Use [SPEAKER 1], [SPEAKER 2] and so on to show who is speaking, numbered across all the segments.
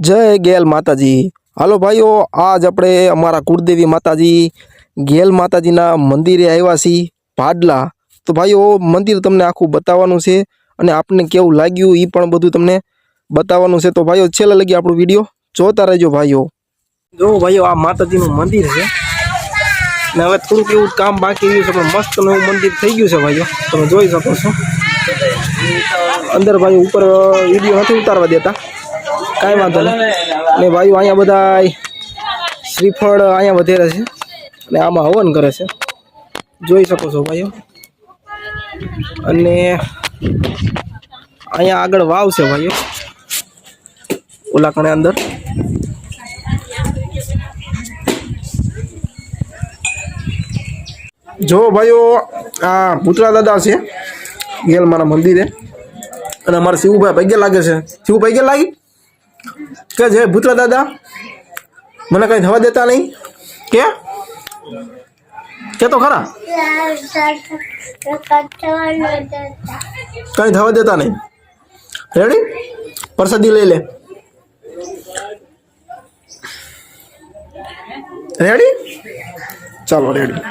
[SPEAKER 1] જય ગેલ માતાજી. હાલો ભાઈઓ, આજ આપણે અમારા કુળદેવી માતાજી ગેલ માતાજીના મંદિરે આવ્યા છીએ, ભાડલા. તો ભાઈઓ, મંદિર તમને આખું બતાવવાનું છે અને આપને કેવું લાગ્યું એ પણ બધું તમને બતાવવાનું છે. તો ભાઈઓ, છેલ્લે લગી આપણો વીડિયો જોતા રહેજો ભાઈઓ. જો ભાઈઓ, આ માતાજીનું મંદિર છે. ને હવે થોડુંક એવું કામ બાકી રહ્યું છે, પણ મસ્ત નવું મંદિર થઈ ગયું છે ભાઈઓ. તમે જોઈ શકો છો. અંદર ભાઈ ઉપર વીડિયો નથી ઉતારવા દેતા. કાંઈ વાંધો નહીં. ને ભાઈઓ અહીંયા બધા શ્રીફળ અહીંયા વધેરે છે. અને આમાં હવન કરે છે. જોઈ શકો છો ભાઈઓ. અને અહીંયા આગળ વાવ છે ભાઈઓ. ઓલા કણે અંદર. જો ભાઈઓ, આ ભૂતળા દાદા છે. ગેલ મારા મંદિરે. અને અમારા શિવભાઈ પૈગે લાગે છે. શિવ પૈગે લાગી? કે જે ભૂતળા દાદા, મને કઈ થવા દેતા નહીં? કે? કે તો ખરા? કઈ થવા દેતા નહીં. રેડી પ્રસાદી લઈ લે. રેડી ચાલો રેડી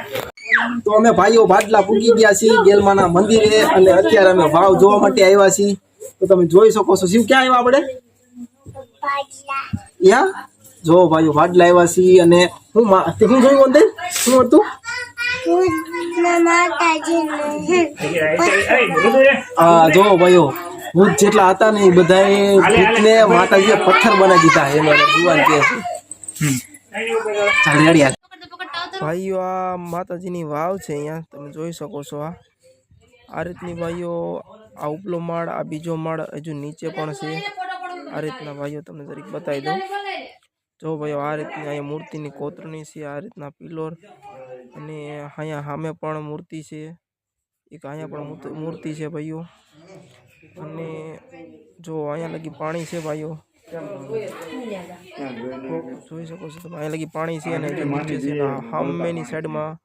[SPEAKER 1] તો અમે ભાઈઓ ભાટલા પૂગી ગયા છીએ ગેલમાના મંદિરે અને અત્યારે અમે ભાવ જોવા માટે આવ્યા છીએ. તો તમે જોઈ શકો છો. શિવ ક્યાં આવ્યા આપણે? યા? જો ભાઈઓ ભાડલા આવ્યા છીએ અને હું હું જોયું અંદર? શું હતું? ભાઈઓ, ભૂત જેટલા હતા એ પથ્થર બનાવી દીધા એમાં જુવાન કે ભાઈઓ, આ માતાજીની વાવ છે અહીંયા. તમે જોઈ શકો છો આ. આ રીતની ભાઈઓ, આ ઉપલો માળ, આ બીજો માળ હજુ નીચે પણ છે. આ રીતના ભાઈઓ તમને જરીક બતાવી દઉં. જો ભાઈઓ, આ રીતની અહીંયા મૂર્તિની કોતરણી છે, આ રીતના પિલોર અને અહીંયા સામે પણ મૂર્તિ છે. એક અહીંયા પણ મૂર્તિ- છે ભાઈઓ. અને જો અહીંયા લગી પાણી છે ભાઈઓ. જોઈ શકો છો તમે, અહીંયા લગી પાણી છે અને નીચે છે સામેની સાઈડમાં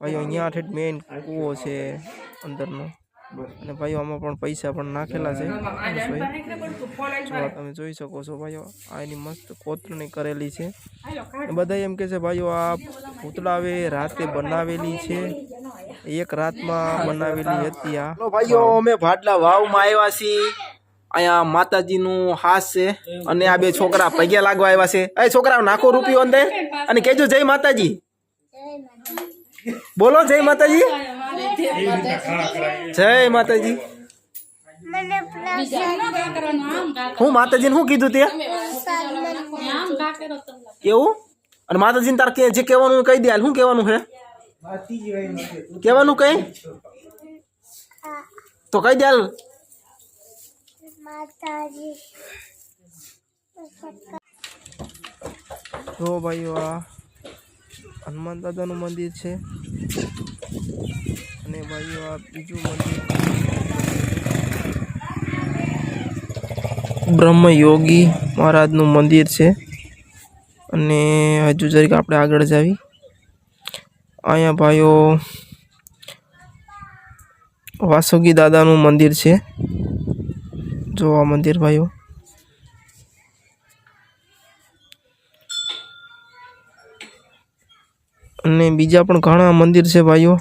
[SPEAKER 1] ભાઈઓ, અહીંયા ઠેઠ મેઇન કૂવો છે અંદરનો. અને ભાઈઓ આમાં પણ પૈસા પણ નાખેલા છે. તમે જોઈ શકો છો ભાઈઓ આ એની મસ્ત કોતરણી કરેલી છે. બધા એમ કે છે ભાઈઓ આ પૂતળાવે રાતે બનાવેલી છે. એક રાતમાં બનાવેલી હતી આ. ભાઈઓ અમે ભાટલા વાવમાં આવ્યા છીએ. અહીંયા માતાજીનું હાસ છે અને આ બે છોકરા પગે લાગવા આવ્યા છે. એ છોકરા નાખો રૂપિયો અંદર. અને કેજો જય માતાજી. બોલો જય માતાજી. જય માતાજી. હું માતાજીને શું કીધું તે કેવું અને માતાજીને તાર કે જે કહેવાનું કહી દે શું કહેવાનું છે? કહેવાનું કઈ? તો કહી દે જો ભાઈ આ હનુમાન દાદાનું મંદિર છે. અને ભાઈઓ આ બીજું મંદિર. બ્રહ્મ યોગી મહારાજનું મંદિર છે. અને હજુ જરીક આપણે આગળ જાવી. અહીંયા ભાઈઓ, વાસુકી દાદાનું મંદિર છે. જો આ મંદિર ભાઈઓ. અને બીજા પણ ઘણા મંદિર છે ભાઈઓ.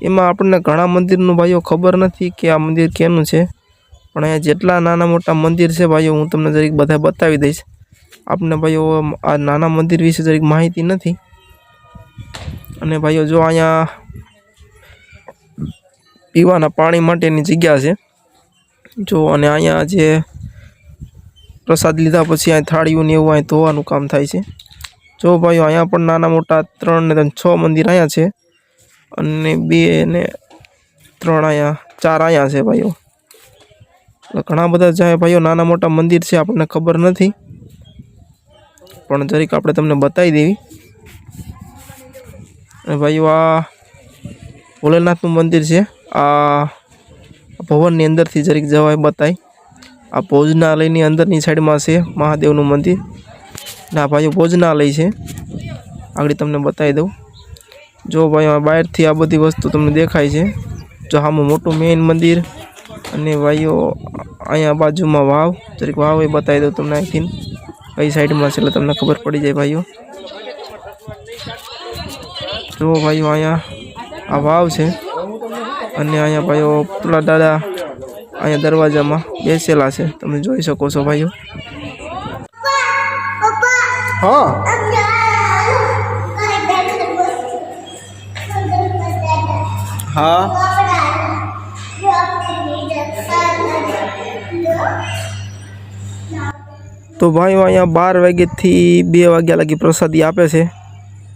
[SPEAKER 1] એમાં આપણને ઘણા મંદિરનું ભાઈઓ ખબર નથી કે આ મંદિર કેનું છે. પણ અહીંયા જેટલા નાના મોટા મંદિર છે ભાઈઓ, હું તમને જરીક બધા બતાવી દઈશ. આપને ભાઈઓ, આ નાના મંદિર વિશે જરીક માહિતી નથી. અને ભાઈઓ, જો અહીંયા પીવાના પાણી માટેની જગ્યા છે. જો, અને અહીંયા જે પ્રસાદ લીધા પછી અહીં થાળીઓ ને એવું અહીં ધોવાનું કામ થાય છે. જો ભાઈઓ, અહીંયા પણ નાના મોટા ત્રણ ને ત્રણ છ મંદિર અહીંયા છે. અને બે ને ત્રણ અહીંયા ચાર અહીંયા છે ભાઈઓ. એટલે ઘણા બધા જાય ભાઈઓ. નાના મોટા મંદિર છે, આપણને ખબર નથી. પણ જરીક આપણે તમને બતાવી દેવી. અને ભાઈઓ, આ ભોલેનાથનું મંદિર છે. આ ભવનની અંદરથી જરીક જવાય બતાય. આ ભોજનાલયની અંદરની સાઈડમાં છે મહાદેવનું મંદિર. ના ભાઈઓ ભોજનાલય છે. આગળ તમને બતાવી દઉં. જો ભાઈ આ બહારથી આ બધી વસ્તુ તમને દેખાય છે. જો આમાં મોટું મેઇન મંદિર અને ભાઈઓ અહીંયા બાજુમાં વાવ. તરીકે વાવ એ બતાવી દઉં તમને અહીંથી. કઈ સાઈડમાં છે એટલે તમને ખબર પડી જાય ભાઈઓ. જો ભાઈઓ અહીંયા આ વાવ છે. અને અહીંયા ભાઈઓ પુલા દાદા અહીંયા દરવાજામાં બેસેલા છે. તમે જોઈ શકો છો ભાઈઓ. હા. હા. તો ભાઈઓ અહીંયા બાર વાગ્યાથી બે વાગ્યા લગી પ્રસાદી આપે છે.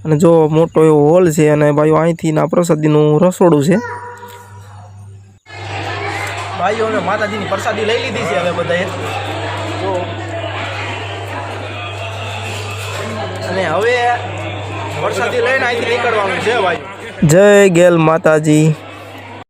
[SPEAKER 1] અને જો મોટો એવો હોલ છે અને ભાઈઓ અહીંથી ના પ્રસાદીનું રસોડું છે. ભાઈઓ અમે માતાજીની પ્રસાદી લઈ લીધી છે હવે બધાએ. જો. અને હવે પ્રસાદી લઈને અહીંથી નીકળવાનું છે ભાઈ. જય ગેલ માતાજી.